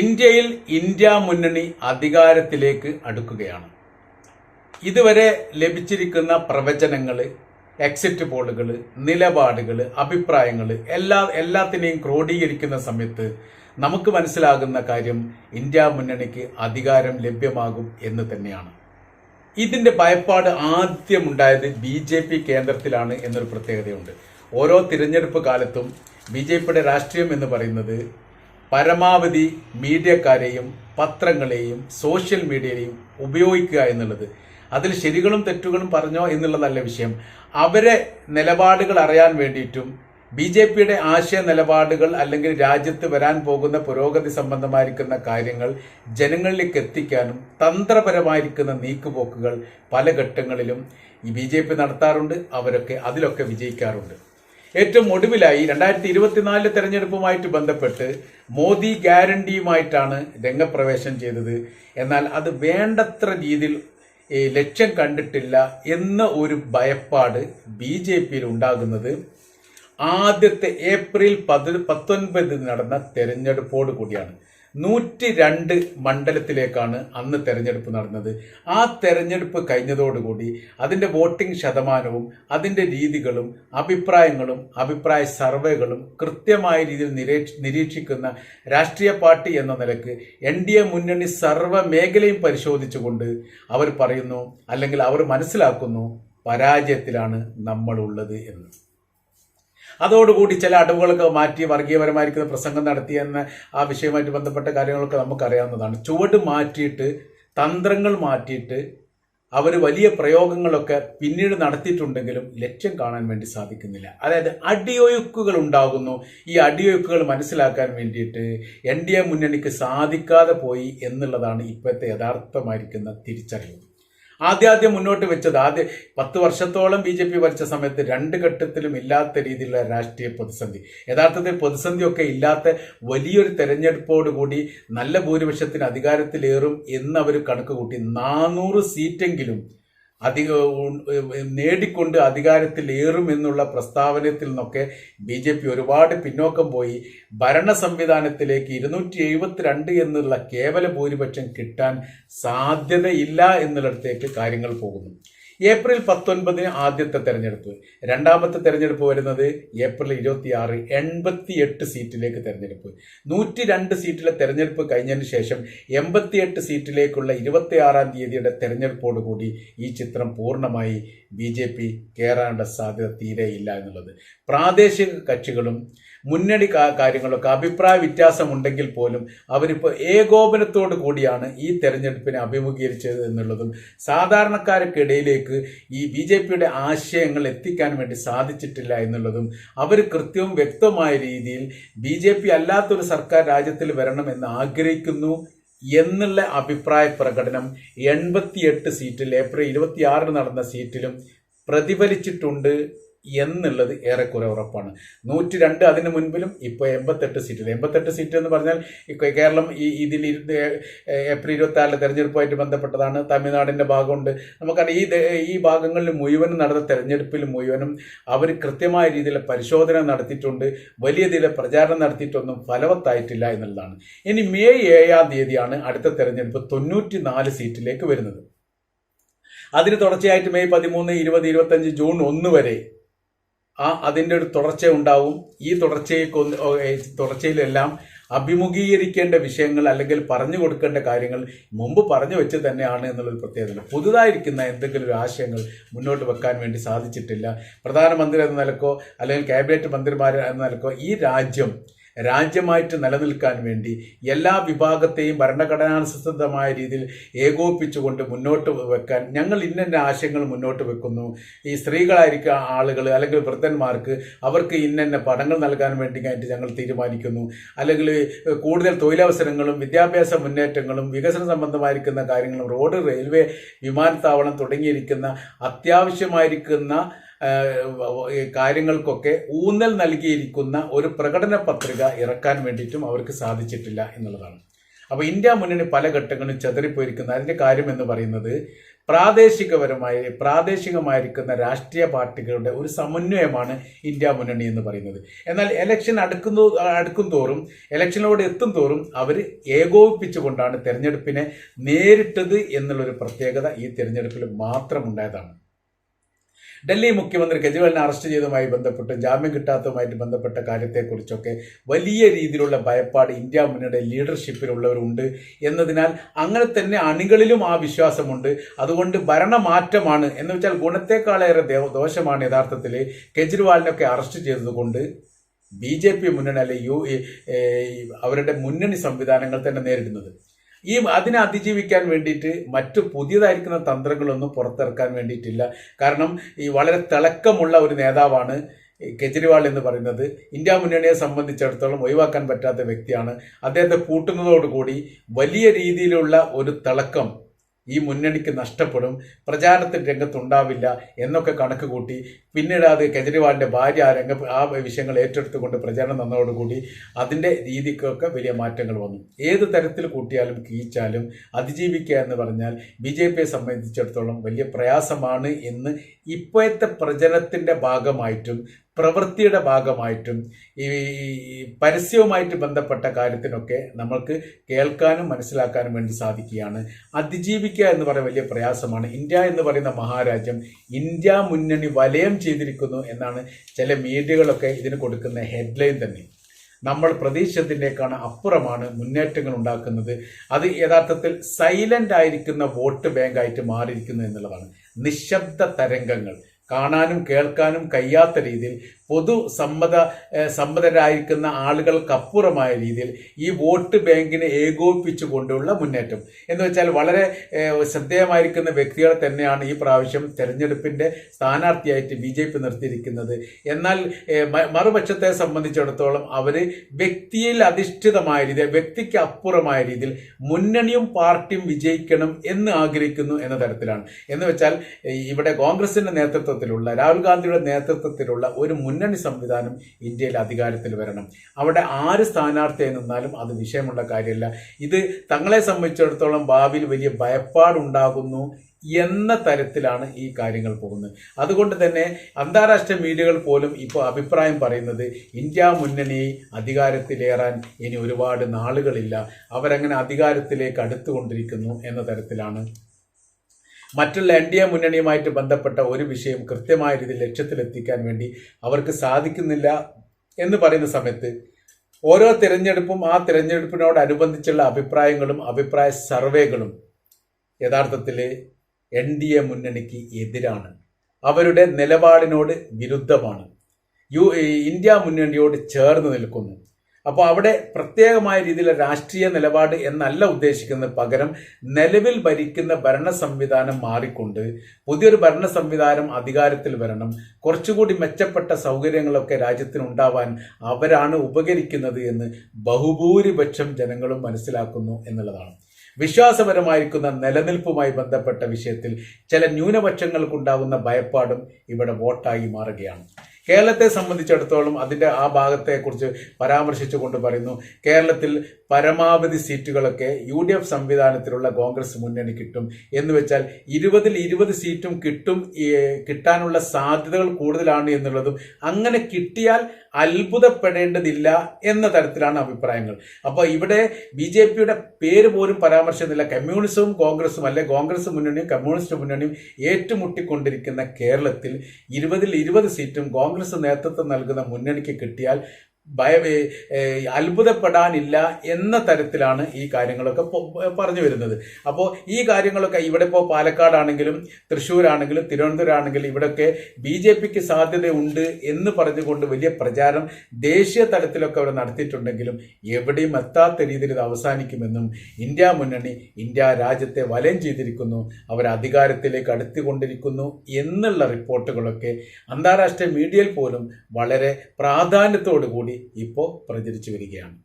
ഇന്ത്യയിൽ ഇന്ത്യ മുന്നണി അധികാരത്തിലേക്ക് അടുക്കുകയാണ്. ഇതുവരെ ലഭിച്ചിരിക്കുന്ന പ്രവചനങ്ങൾ എക്സിറ്റ് പോളുകൾ നിലപാടുകൾ അഭിപ്രായങ്ങൾ എല്ലാ എല്ലാത്തിനെയും ക്രോഡീകരിക്കുന്ന സമയത്ത് നമുക്ക് മനസ്സിലാകുന്ന കാര്യം ഇന്ത്യ മുന്നണിക്ക് അധികാരം ലഭ്യമാകും എന്ന് തന്നെയാണ്. ഇതിന്റെ ഭയപ്പാട് ആദ്യമുണ്ടായത് ബി ജെ പി കേന്ദ്രത്തിലാണ് എന്നൊരു പ്രത്യേകതയുണ്ട്. ഓരോ തിരഞ്ഞെടുപ്പ് കാലത്തും ബി ജെ പിയുടെ രാഷ്ട്രീയം എന്ന് പറയുന്നത് പരമാവധി മീഡിയക്കാരെയും പത്രങ്ങളെയും സോഷ്യൽ മീഡിയയെയും ഉപയോഗിക്കുക എന്നുള്ളത്. അതിൽ ശരികളും തെറ്റുകളും പറഞ്ഞോ എന്നുള്ളതല്ല വിഷയം. അവരെ നിലപാടുകൾ അറിയാൻ വേണ്ടിയിട്ടും ബി ജെ പിയുടെ ആശയ നിലപാടുകൾ അല്ലെങ്കിൽ രാജ്യത്ത് വരാൻ പോകുന്ന പുരോഗതി സംബന്ധമായിരിക്കുന്ന കാര്യങ്ങൾ ജനങ്ങളിലേക്ക് എത്തിക്കാനും തന്ത്രപരമായിരിക്കുന്ന നീക്കുപോക്കുകൾ പല ഘട്ടങ്ങളിലും ഈ ബി നടത്താറുണ്ട്. അവരൊക്കെ അതിലൊക്കെ വിജയിക്കാറുണ്ട്. ഏറ്റവും ഒടുവിലായി രണ്ടായിരത്തി ഇരുപത്തിനാലിലെ തെരഞ്ഞെടുപ്പുമായിട്ട് ബന്ധപ്പെട്ട് മോദി ഗ്യാരണ്ടിയുമായിട്ടാണ് രംഗപ്രവേശം ചെയ്തത്. എന്നാൽ അത് വേണ്ടത്ര രീതിയിൽ ലക്ഷ്യം കണ്ടിട്ടില്ല എന്ന ഒരു ഭയപ്പാട് ബി ജെ പിയിൽ ഉണ്ടാകുന്നത് ആദ്യത്തെ ഏപ്രിൽ പതി പത്തൊൻപതിന് നടന്ന തെരഞ്ഞെടുപ്പോട് കൂടിയാണ്. നൂറ്റി രണ്ട് മണ്ഡലത്തിലേക്കാണ് അന്ന് തെരഞ്ഞെടുപ്പ് നടന്നത്. ആ തെരഞ്ഞെടുപ്പ് കഴിഞ്ഞതോടുകൂടി അതിന്റെ വോട്ടിംഗ് ശതമാനവും അതിന്റെ രീതികളും അഭിപ്രായങ്ങളും അഭിപ്രായ സർവേകളും കൃത്യമായ രീതിയിൽ നിരീക്ഷ നിരീക്ഷിക്കുന്ന രാഷ്ട്രീയ പാർട്ടി എന്ന നിലയ്ക്ക് എൻ ഡി എ മുന്നണി സർവ മേഖലയും പരിശോധിച്ചുകൊണ്ട് അവർ പറയുന്നു അല്ലെങ്കിൽ അവർ മനസ്സിലാക്കുന്നു പരാജയത്തിലാണ് നമ്മളുള്ളത് എന്ന്. അതോടുകൂടി ചില അടവുകളൊക്കെ മാറ്റി വർഗീയപരമായിരിക്കുന്ന പ്രസംഗം നടത്തിയെന്ന ആ വിഷയവുമായിട്ട് ബന്ധപ്പെട്ട കാര്യങ്ങളൊക്കെ നമുക്കറിയാവുന്നതാണ്. ചുവട് മാറ്റിയിട്ട് തന്ത്രങ്ങൾ മാറ്റിയിട്ട് അവർ വലിയ പ്രയോഗങ്ങളൊക്കെ പിന്നീട് നടത്തിയിട്ടുണ്ടെങ്കിലും ലക്ഷ്യം കാണാൻ വേണ്ടി സാധിക്കുന്നില്ല. അതായത് അടിയൊഴുക്കുകൾ ഉണ്ടാകുന്നു. ഈ അടിയൊഴുക്കുകൾ മനസ്സിലാക്കാൻ വേണ്ടിയിട്ട് എൻ ഡി എ മുന്നണിക്ക് സാധിക്കാതെ പോയി എന്നുള്ളതാണ് ഇപ്പോഴത്തെ യഥാർത്ഥമായിരിക്കുന്ന തിരിച്ചറിവ്. ആദ്യാദ്യം മുന്നോട്ട് വെച്ചത്. ആദ്യ പത്ത് വർഷത്തോളം ബി ജെ പി ഭരിച്ച സമയത്ത് രണ്ട് ഘട്ടത്തിലും ഇല്ലാത്ത രീതിയിലുള്ള രാഷ്ട്രീയ പ്രതിസന്ധി. യഥാർത്ഥത്തിൽ പ്രതിസന്ധിയൊക്കെ ഇല്ലാത്ത വലിയൊരു തെരഞ്ഞെടുപ്പോടുകൂടി നല്ല ഭൂരിപക്ഷത്തിന് അധികാരത്തിലേറും എന്ന് അവർ കണക്ക് കൂട്ടി. നാനൂറ് സീറ്റെങ്കിലും അധിക നേടിക്കൊണ്ട് അധികാരത്തിലേറും എന്നുള്ള പ്രസ്താവനത്തിൽ നിന്നൊക്കെ ബി ജെ പി ഒരുപാട് പിന്നോക്കം പോയി. ഭരണ സംവിധാനത്തിലേക്ക് ഇരുന്നൂറ്റി എഴുപത്തിരണ്ട് എന്നുള്ള കേവല ഭൂരിപക്ഷം കിട്ടാൻ സാധ്യതയില്ല എന്നുള്ളിടത്തേക്ക് കാര്യങ്ങൾ പോകുന്നു. ഏപ്രിൽ പത്തൊൻപതിന് ആദ്യത്തെ തെരഞ്ഞെടുപ്പ്. രണ്ടാമത്തെ തെരഞ്ഞെടുപ്പ് വരുന്നത് ഏപ്രിൽ ഇരുപത്തി ആറ് എൺപത്തിയെട്ട് സീറ്റിലേക്ക് തെരഞ്ഞെടുപ്പ്. നൂറ്റി രണ്ട് സീറ്റിലെ തെരഞ്ഞെടുപ്പ് കഴിഞ്ഞതിന് ശേഷം എൺപത്തിയെട്ട് സീറ്റിലേക്കുള്ള ഇരുപത്തി ആറാം തീയതിയുടെ തെരഞ്ഞെടുപ്പോടുകൂടി ഈ ചിത്രം പൂർണമായി ബി ജെ പി കയറാനുള്ള സാധ്യത തീരെയില്ല എന്നുള്ളത്. പ്രാദേശിക കക്ഷികളും മുന്നണി കാര്യങ്ങളൊക്കെ അഭിപ്രായ വ്യത്യാസമുണ്ടെങ്കിൽ പോലും അവരിപ്പോൾ ഏകോപനത്തോടു കൂടിയാണ് ഈ തെരഞ്ഞെടുപ്പിനെ അഭിമുഖീകരിച്ചത് എന്നുള്ളതും സാധാരണക്കാർക്കിടയിലേക്ക് ഈ ബി ജെ പിയുടെ ആശയങ്ങൾ എത്തിക്കാൻ വേണ്ടി സാധിച്ചിട്ടില്ല എന്നുള്ളതും അവർ കൃത്യവും വ്യക്തമായ രീതിയിൽ ബി ജെ പി അല്ലാത്തൊരു സർക്കാർ രാജ്യത്തിൽ വരണമെന്ന് ആഗ്രഹിക്കുന്നു എന്നുള്ള അഭിപ്രായ പ്രകടനം എൺപത്തിയെട്ട് സീറ്റിൽ ഏപ്രിൽ ഇരുപത്തിയാറിന് നടന്ന സീറ്റിലും പ്രതിഫലിച്ചിട്ടുണ്ട്. എന്നുള്ളത് ഏറെക്കുറെ ഉറപ്പാണ്. നൂറ്റി രണ്ട് അതിന് മുൻപിലും ഇപ്പോൾ എൺപത്തെട്ട് സീറ്റിൽ എൺപത്തെട്ട് സീറ്റ് എന്ന് പറഞ്ഞാൽ കേരളം ഈ ഇതിൽ ഏപ്രിൽ ഇരുപത്തി ആറിലെ തെരഞ്ഞെടുപ്പുമായിട്ട് ബന്ധപ്പെട്ടതാണ്. തമിഴ്നാടിന്റെ ഭാഗമുണ്ട്. നമുക്കറിയാം ഈ ഈ ഭാഗങ്ങളിൽ മുഴുവനും നടന്ന തെരഞ്ഞെടുപ്പിൽ മുഴുവനും അവർ കൃത്യമായ രീതിയിൽ പരിശോധന നടത്തിയിട്ടുണ്ട്. വലിയ രീതിയിൽ പ്രചാരണം നടത്തിയിട്ടൊന്നും ഫലവത്തായിട്ടില്ല എന്നുള്ളതാണ്. ഇനി മെയ് ഏഴാം തീയതിയാണ് അടുത്ത തെരഞ്ഞെടുപ്പ് തൊണ്ണൂറ്റി നാല് സീറ്റിലേക്ക് വരുന്നത്. അതിന് തുടർച്ചയായിട്ട് മെയ് പതിമൂന്ന് ഇരുപത് ഇരുപത്തഞ്ച് ജൂൺ ഒന്ന് വരെ ആ അതിന്റെ ഒരു തുടർച്ച ഉണ്ടാവും. ഈ തുടർച്ചയെ തുടർച്ചയിലെല്ലാം അഭിമുഖീകരിക്കേണ്ട വിഷയങ്ങൾ അല്ലെങ്കിൽ പറഞ്ഞു കൊടുക്കേണ്ട കാര്യങ്ങൾ മുമ്പ് പറഞ്ഞു വെച്ച് തന്നെയാണ് എന്നുള്ളൊരു പ്രത്യേകത പുതുതായിരിക്കുന്ന എന്തെങ്കിലും ഒരു ആശയങ്ങൾ മുന്നോട്ട് വെക്കാൻ വേണ്ടി സാധിച്ചിട്ടില്ല. പ്രധാനമന്ത്രി എന്ന നിലക്കോ അല്ലെങ്കിൽ ക്യാബിനറ്റ് മന്ത്രിമാർ എന്ന നിലക്കോ ഈ രാജ്യം രാജ്യമായിട്ട് നിലനിൽക്കാൻ വേണ്ടി എല്ലാ വിഭാഗത്തെയും ഭരണഘടനാനുസൃതമായ രീതിയിൽ ഏകോപിപ്പിച്ചുകൊണ്ട് മുന്നോട്ട് വെക്കാൻ ഞങ്ങൾ ഇന്ന ആശയങ്ങൾ മുന്നോട്ട് വെക്കുന്നു. ഈ സ്ത്രീകളായിരിക്കും ആളുകൾ അല്ലെങ്കിൽ വൃദ്ധന്മാർക്ക് അവർക്ക് ഇന്ന പടങ്ങൾ നൽകാൻ വേണ്ടി ആയിട്ട് ഞങ്ങൾ തീരുമാനിക്കുന്നു. അല്ലെങ്കിൽ കൂടുതൽ തൊഴിലവസരങ്ങളും വിദ്യാഭ്യാസ മുന്നേറ്റങ്ങളും വികസന സംബന്ധമായിരിക്കുന്ന കാര്യങ്ങളും റോഡ് റെയിൽവേ വിമാനത്താവളം തുടങ്ങിയിരിക്കുന്ന അത്യാവശ്യമായിരിക്കുന്ന കാര്യങ്ങൾക്കൊക്കെ ഊന്നൽ നൽകിയിരിക്കുന്ന ഒരു പ്രകടന പത്രിക ഇറക്കാൻ വേണ്ടിയിട്ടും അവർക്ക് സാധിച്ചിട്ടില്ല എന്നുള്ളതാണ്. അപ്പോൾ ഇന്ത്യ മുന്നണി പല ഘട്ടങ്ങളിലും ചെതറിപ്പോയിരിക്കുന്ന. അതിന്റെ കാര്യം എന്ന് പറയുന്നത് പ്രാദേശികപരമായി പ്രാദേശികമായിരിക്കുന്ന രാഷ്ട്രീയ പാർട്ടികളുടെ ഒരു സമന്വയമാണ് ഇന്ത്യ മുന്നണി എന്ന് പറയുന്നത്. എന്നാൽ എലക്ഷൻ അടുക്കുന്നു അടുക്കും തോറും എലക്ഷനിലൂടെ എത്തും തോറും അവർ ഏകോപിപ്പിച്ചുകൊണ്ടാണ് തെരഞ്ഞെടുപ്പിനെ നേരിട്ടത് എന്നുള്ളൊരു പ്രത്യേകത ഈ തെരഞ്ഞെടുപ്പിൽ മാത്രം ഉണ്ടായതാണ് ഡൽഹി മുഖ്യമന്ത്രി കെജ്രിവാളിനെ അറസ്റ്റ് ചെയ്തതുമായി ബന്ധപ്പെട്ട് ജാമ്യം കിട്ടാത്തതുമായിട്ട് ബന്ധപ്പെട്ട കാര്യത്തെക്കുറിച്ചൊക്കെ വലിയ രീതിയിലുള്ള ഭയപ്പാട് ഇന്ത്യ മുന്നണിയുടെ ലീഡർഷിപ്പിലുള്ളവരുണ്ട് എന്നതിനാൽ അങ്ങനെ തന്നെ അണികളിലും ആ വിശ്വാസമുണ്ട്. അതുകൊണ്ട് ഭരണമാറ്റമാണ് എന്ന് വെച്ചാൽ ഗുണത്തെക്കാളേറെ ദോഷമാണ് യഥാർത്ഥത്തിൽ കെജ്രിവാളിനൊക്കെ അറസ്റ്റ് ചെയ്തതുകൊണ്ട് ബി ജെ പി മുന്നണി അല്ലെ യു അവരുടെ മുന്നണി സംവിധാനങ്ങൾ തന്നെ നേരിടുന്നത്. ഈ അതിനെ അതിജീവിക്കാൻ വേണ്ടിയിട്ട് മറ്റു പുതിയതായിരിക്കുന്ന തന്ത്രങ്ങളൊന്നും പുറത്തിറക്കാൻ വേണ്ടിയിട്ടില്ല. കാരണം ഈ വളരെ തിളക്കമുള്ള ഒരു നേതാവാണ് കെജ്രിവാൾ എന്ന് പറയുന്നത്. ഇന്ത്യ മുന്നണിയെ സംബന്ധിച്ചിടത്തോളം ഒഴിവാക്കാൻ പറ്റാത്ത വ്യക്തിയാണ്. അദ്ദേഹത്തെ കൂട്ടുന്നതോടുകൂടി വലിയ രീതിയിലുള്ള ഒരു തിളക്കം ഈ മുന്നണിക്ക് നഷ്ടപ്പെടും പ്രചാരണത്തിൽ രംഗത്തുണ്ടാവില്ല എന്നൊക്കെ കണക്ക് കൂട്ടി പിന്നീട് അത് കെജ്രിവാളിന്റെ ഭാര്യ ആ രംഗ ആ വിഷയങ്ങൾ ഏറ്റെടുത്തുകൊണ്ട് പ്രചാരണം തന്നതോടുകൂടി അതിന്റെ രീതിക്കൊക്കെ വലിയ മാറ്റങ്ങൾ വന്നു. ഏത് തരത്തിൽ കൂട്ടിയാലും കീച്ചാലും അതിജീവിക്കുക എന്ന് പറഞ്ഞാൽ ബി ജെ പിയെ സംബന്ധിച്ചിടത്തോളം വലിയ പ്രയാസമാണ് എന്ന് ഇപ്പോഴത്തെ പ്രചരണത്തിന്റെ ഭാഗമായിട്ടും പ്രവൃത്തിയുടെ ഭാഗമായിട്ടും ഈ പരസ്യവുമായിട്ട് ബന്ധപ്പെട്ട കാര്യത്തിനൊക്കെ നമ്മൾക്ക് കേൾക്കാനും മനസ്സിലാക്കാനും വേണ്ടി സാധിക്കുകയാണ്. അതിജീവിക്കുക എന്ന് പറയുന്ന വലിയ പ്രയാസമാണ്. ഇന്ത്യ എന്ന് പറയുന്ന മഹാരാജ്യം ഇന്ത്യ മുന്നണി വലയം ചെയ്തിരിക്കുന്നു എന്നാണ് ചില മീഡിയകളൊക്കെ ഇതിന് കൊടുക്കുന്ന ഹെഡ്ലൈൻ തന്നെ. നമ്മൾ പ്രതീക്ഷിച്ചതിന്റെക്കാണ് അപ്പുറമാണ് മുന്നേറ്റങ്ങൾ ഉണ്ടാക്കുന്നത്. അത് യഥാർത്ഥത്തിൽ സൈലന്റ് ആയിരിക്കുന്ന വോട്ട് ബാങ്കായിട്ട് മാറിയിരിക്കുന്നു എന്നുള്ളതാണ്. നിശബ്ദ തരംഗങ്ങൾ. കാണാനും കേൾക്കാനും കഴിയാത്ത രീതിയിൽ പൊതു സമ്മത സമ്മതരായിരിക്കുന്ന ആളുകൾക്കപ്പുറമായ രീതിയിൽ ഈ വോട്ട് ബാങ്കിനെ ഏകോപിപ്പിച്ചു കൊണ്ടുള്ള മുന്നേറ്റം. എന്ന് വെച്ചാൽ വളരെ ശ്രദ്ധേയമായിരിക്കുന്ന വ്യക്തികളെ തന്നെയാണ് ഈ പ്രാവശ്യം തെരഞ്ഞെടുപ്പിന്റെ സ്ഥാനാർത്ഥിയായിട്ട് ബി ജെ പി നിർത്തിയിരിക്കുന്നത്. എന്നാൽ മറുപക്ഷത്തെ സംബന്ധിച്ചിടത്തോളം അവർ വ്യക്തിയിൽ അധിഷ്ഠിതമായ രീതിയിൽ വ്യക്തിക്ക് അപ്പുറമായ രീതിയിൽ മുന്നണിയും പാർട്ടിയും വിജയിക്കണം എന്ന് ആഗ്രഹിക്കുന്നു എന്ന തരത്തിലാണ്. എന്ന് വെച്ചാൽ ഇവിടെ കോൺഗ്രസിന്റെ കോൺഗ്രസിന്റെ നേതൃത്വത്തിലുള്ള രാഹുൽ ഗാന്ധിയുടെ നേതൃത്വത്തിലുള്ള ഒരു മുന്നണി സംവിധാനം ഇന്ത്യയിൽ അധികാരത്തിൽ വരണം. അവിടെ ആര് സ്ഥാനാർത്ഥിയായി നിന്നാലും അത് വിഷയമുള്ള കാര്യമല്ല. ഇത് തങ്ങളെ സംബന്ധിച്ചിടത്തോളം ഭാവിയിൽ വലിയ ഭയപ്പാടുണ്ടാകുന്നു എന്ന തരത്തിലാണ് ഈ കാര്യങ്ങൾ പോകുന്നത്. അതുകൊണ്ട് തന്നെ അന്താരാഷ്ട്ര മീഡിയകൾ പോലും ഇപ്പോൾ അഭിപ്രായം പറയുന്നത് ഇന്ത്യ മുന്നണി അധികാരത്തിലേറാൻ ഇനി ഒരുപാട് നാളുകളില്ല. അവരങ്ങനെ അധികാരത്തിലേക്ക് അടുത്തുകൊണ്ടിരിക്കുന്നു എന്ന തരത്തിലാണ് മറ്റുള്ള എൻ ഡി എ മുന്നണിയുമായിട്ട് ബന്ധപ്പെട്ട ഒരു വിഷയം കൃത്യമായ രീതിയിൽ ലക്ഷ്യത്തിലെത്തിക്കാൻ വേണ്ടി അവർക്ക് സാധിക്കുന്നില്ല എന്ന് പറയുന്ന സമയത്ത് ഓരോ തിരഞ്ഞെടുപ്പും ആ തിരഞ്ഞെടുപ്പിനോടനുബന്ധിച്ചുള്ള അഭിപ്രായങ്ങളും അഭിപ്രായ സർവേകളും യഥാർത്ഥത്തിൽ എൻ ഡി എ മുന്നണിക്ക് എതിരാണ്. അവരുടെ നിലപാടിനോട് വിരുദ്ധമാണ്. യു ഇന്ത്യ മുന്നണിയോട് ചേർന്ന് നിൽക്കുന്നു. അപ്പോൾ അവിടെ പ്രത്യേകമായ രീതിയിലുള്ള രാഷ്ട്രീയ നിലപാട് എന്നല്ല ഉദ്ദേശിക്കുന്നത്. പകരം നിലവിൽ ഭരിക്കുന്ന ഭരണ സംവിധാനം മാറിക്കൊണ്ട് പുതിയൊരു ഭരണ സംവിധാനം അധികാരത്തിൽ വരണം. കുറച്ചുകൂടി മെച്ചപ്പെട്ട സൗകര്യങ്ങളൊക്കെ രാജ്യത്തിന് ഉണ്ടാവാൻ അവരാണ് ഉപകരിക്കുന്നത് എന്ന് ബഹുഭൂരിപക്ഷം ജനങ്ങളും മനസ്സിലാക്കുന്നു എന്നുള്ളതാണ്. വിശ്വാസപരമായിരിക്കുന്ന നിലനിൽപ്പുമായി ബന്ധപ്പെട്ട വിഷയത്തിൽ ചില ന്യൂനപക്ഷങ്ങൾക്കുണ്ടാകുന്ന ഭയപ്പാടും ഇവിടെ വോട്ടായി മാറുകയാണ്. കേരളത്തെ സംബന്ധിച്ചിടത്തോളം അതിന്റെ ആ ഭാഗത്തെക്കുറിച്ച് പരാമർശിച്ചുകൊണ്ട് പറയുന്നു. കേരളത്തിൽ പരമാവധി സീറ്റുകളൊക്കെ യു ഡി എഫ് സംവിധാനത്തിലുള്ള കോൺഗ്രസ് മുന്നണി കിട്ടും. എന്ന് വെച്ചാൽ ഇരുപതിൽ ഇരുപത് സീറ്റും കിട്ടും കിട്ടാനുള്ള സാധ്യതകൾ കൂടുതലാണ് എന്നുള്ളതും അങ്ങനെ കിട്ടിയാൽ അത്ഭുതപ്പെടേണ്ടതില്ല എന്ന തരത്തിലാണ് അഭിപ്രായങ്ങൾ. അപ്പോൾ ഇവിടെ ബി ജെ പിയുടെ പേര് പോലും പരാമർശമില്ല കമ്മ്യൂണിസവും കോൺഗ്രസും അല്ലെ കോൺഗ്രസ് മുന്നണിയും കമ്മ്യൂണിസ്റ്റ് മുന്നണിയും ഏറ്റുമുട്ടിക്കൊണ്ടിരിക്കുന്ന കേരളത്തിൽ ഇരുപതിൽ ഇരുപത് സീറ്റും കോൺഗ്രസ് നേതൃത്വം നൽകുന്ന മുന്നണിക്ക് കിട്ടിയാൽ ഭയ അത്ഭുതപ്പെടാനില്ല എന്ന തരത്തിലാണ് ഈ കാര്യങ്ങളൊക്കെ പറഞ്ഞു വരുന്നത്. അപ്പോൾ ഈ കാര്യങ്ങളൊക്കെ ഇവിടെ ഇപ്പോൾ പാലക്കാടാണെങ്കിലും തൃശ്ശൂരാണെങ്കിലും തിരുവനന്തപുരം ആണെങ്കിലും ഇവിടെയൊക്കെ ബി ജെ പിക്ക് സാധ്യതയുണ്ട് എന്ന് പറഞ്ഞുകൊണ്ട് വലിയ പ്രചാരം ദേശീയ തലത്തിലൊക്കെ അവർ നടത്തിയിട്ടുണ്ടെങ്കിലും എവിടെയും എത്താത്ത രീതിയിൽ ഇത് അവസാനിക്കുമെന്നും ഇന്ത്യ മുന്നണി ഇന്ത്യ രാജ്യത്തെ വലയം ചെയ്തിരിക്കുന്നു അവർ അധികാരത്തിലേക്ക് അടുത്തുകൊണ്ടിരിക്കുന്നു എന്നുള്ള റിപ്പോർട്ടുകളൊക്കെ അന്താരാഷ്ട്ര മീഡിയയിൽ പോലും വളരെ പ്രാധാന്യത്തോടു കൂടി ഇപ്പോൾ പ്രചരിച്ചു വരികയാണ്.